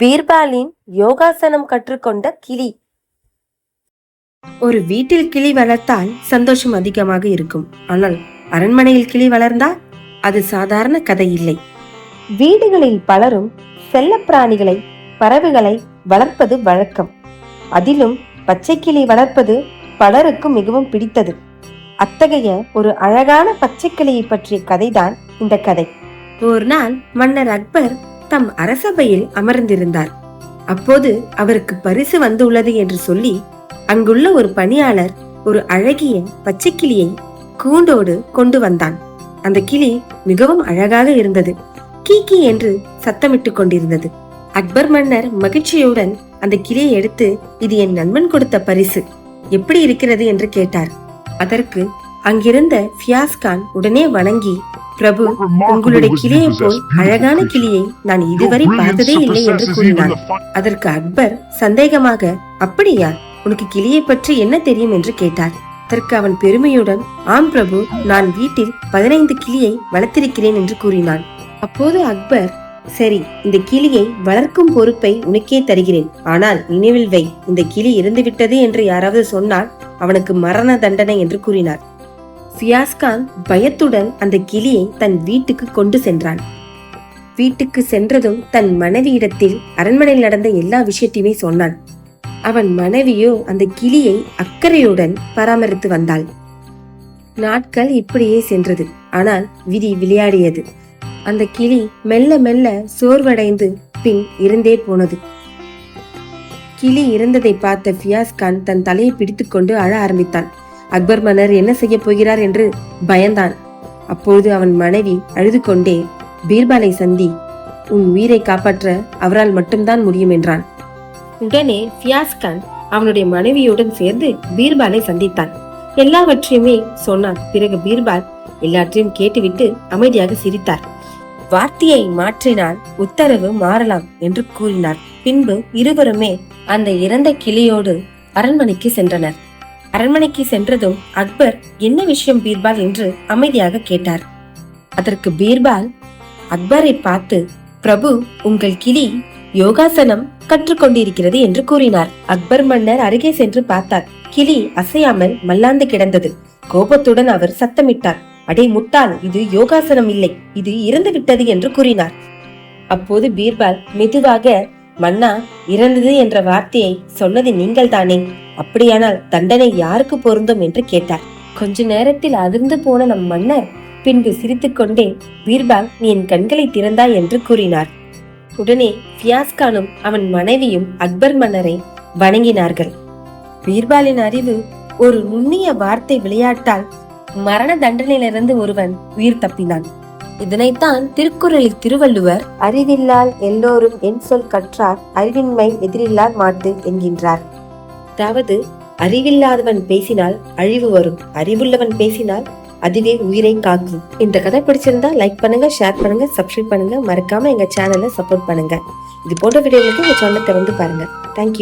பீர்பாலின் யோகாசனம் கற்றுக்கொண்ட கிளி. ஒரு வீட்டில் கிளி வளர்த்தால் சந்தோஷம் அதிகமாக இருக்கும். ஆனால் அரண்மனையில் கிளி வளர்ந்தால் அது சாதாரண கதை இல்லை. வீடுகளில் பலரும் செல்லப்பிராணிகளை பறவைகளை வளர்ப்பது வழக்கம். அதிலும் பச்சைக்கிளி வளர்ப்பது பலருக்கும் மிகவும் பிடித்தது. அத்தகைய ஒரு அழகான பச்சைக்கிளியை பற்றிய கதைதான் இந்த கதை. ஒரு நாள் மன்னர் அக்பர் தம் அரசபையில் அமர்ந்திருந்தார். அப்போது அவருக்கு பரிசு வந்துள்ளது என்று சொல்லி அங்குள்ள ஒரு பணியாளர் ஒரு அழகிய பச்சைக்கிளியை கூண்டோடு கொண்டு வந்தான். அந்த கிளி மிகவும் அழகாக இருந்தது. கீகி என்று சத்தமிட்டுக் கொண்டிருந்தது. அக்பர் மன்னர் மகிழ்ச்சியுடன் அந்த கிளியை எடுத்து இது என் நண்பன் கொடுத்த பரிசு. எப்படி இருக்கிறது? என்று கேட்டார். அதற்கு அங்கிருந்த ஃபியாஸ் கான் உடனே வணங்கி பிரபு உங்களுடைய கிளியை போல் அழகான கிளியை நான் இதுவரை பார்த்ததே இல்லை என்று கூறினான். அதற்கு அக்பர் சந்தேகமாக அப்படியா உனக்கு கிளியை பற்றி என்ன தெரியும்? என்று கேட்டார். அதற்கு அவன் பெருமையுடன் ஆம் பிரபு நான் வீட்டில் பதினைந்து கிளியை வளர்த்திருக்கிறேன் என்று கூறினான். அப்போது அக்பர் சரி இந்த கிளியை வளர்க்கும் பொறுப்பை உனக்கே தருகிறேன். ஆனால் நினைவில் வை இந்த கிளி இறந்துவிட்டது என்று யாராவது சொன்னால் அவனுக்கு மரண தண்டனை என்று கூறினார். ஃபியாஸ்கான் பயத்துடன் அந்த கிளியை தன் வீட்டுக்கு கொண்டு சென்றான். வீட்டுக்கு சென்றதும் தன் மனைவியிடத்தில் அரண்மனையில் நடந்த எல்லா விஷயத்தையுமே சொன்னான் அவன் மனைவியோ அந்த கிளியை அக்கறையுடன் பராமரித்து வந்தாள். நாட்கள் இப்படியே சென்றது. ஆனால் விதி விளையாடியது. அந்த கிளி மெல்ல மெல்ல சோர்வடைந்து பின் இருந்தே போனது. கிளி இறந்ததை பார்த்த ஃபியாஸ் கான் தன் தலையை பிடித்துக்கொண்டு அழ ஆரம்பித்தான். அக்பர் மன்னர் என்ன செய்ய போகிறார் என்று பயந்தான். அப்பொழுது அவன் மனைவி அழுது கொண்டே பீர்பாலை சந்தி உன் உயிரை காப்பாற்ற அவரால் மட்டும்தான் முடியும் என்றான். உடனே ஃபியாஸ்கான் அவனுடைய மனைவியுடன் சேர்ந்து பீர்பாலை சந்தித்தான். எல்லாவற்றையுமே சொன்னான். பிறகு பீர்பால் எல்லாற்றையும் கேட்டுவிட்டு அமைதியாக சிரித்தார். வார்த்தையை மாற்றினால் உத்தரவு மாறலாம் என்று கூறினார். பின்பு இருவருமே அந்த இறந்த கிளியோடு அரண்மனைக்கு சென்றனர். அரண்மனைக்கு சென்றதும் அக்பர் என்ன விஷயம் பீர்பால் என்று அமைதியாக கேட்டார். அதற்கு பீர்பால் அக்பரை பார்த்து பிரபு உங்கள் கிளி யோகாசனம் கற்றுக்கொண்டிருக்கிறது என்று கூறினார். அக்பர் மன்னர் அருகே சென்று பார்த்தார். கிளி அசையாமல் மல்லாந்து கிடந்தது. கோபத்துடன் அவர் சத்தமிட்டார். அடே முட்டாள் இது யோகாசனம் இல்லை. இது இறந்து விட்டது என்று கூறினார். அப்போது பீர்பால் மெதுவாக மன்னா இறந்தது என்ற வார்த்தையை சொன்னது நீங்கள் தானே அப்படியானால் தண்டனை யாருக்கு பொருந்தும் என்று கேட்டார். கொஞ்ச நேரத்தில் அதிர்ந்து போன நம் மன்னர் பின்பு சிரித்துக்கொண்டே பீர்பால் நீ என் கண்களை திறந்தாய் என்று கூறினார். உடனே ஃபியாஸ்கானும் அவன் மனைவியும் அக்பர் மன்னரை வணங்கினார்கள். பீர்பாலின் அறிவு ஒரு நுண்ணிய வார்த்தை விளையாட்டால் மரண தண்டனையிலிருந்து ஒருவன் உயிர் தப்பினான். இதனைத்தான் திருக்குறளில் திருவள்ளுவர் அறிவில்லால் எல்லோரும் என் சொல் கற்றார் அறிவின்மை எதிரில்லார் மாட்டு என்கின்றார். அதாவது அறிவில்லாதவன் பேசினால் அழிவு வரும் அறிவுள்ளவன் பேசினால் அதுவே உயிரை காக்கும். இந்த கதை பிடிச்சிருந்தா லைக் பண்ணுங்க ஷேர் பண்ணுங்க சப்ஸ்கிரைப் பண்ணுங்க. மறக்காம எங்க சேனலை சப்போர்ட் பண்ணுங்க. இது போன்ற வீடியோகளுக்கு எங்க சேனலை திறந்து பாருங்க. தேங்க்யூ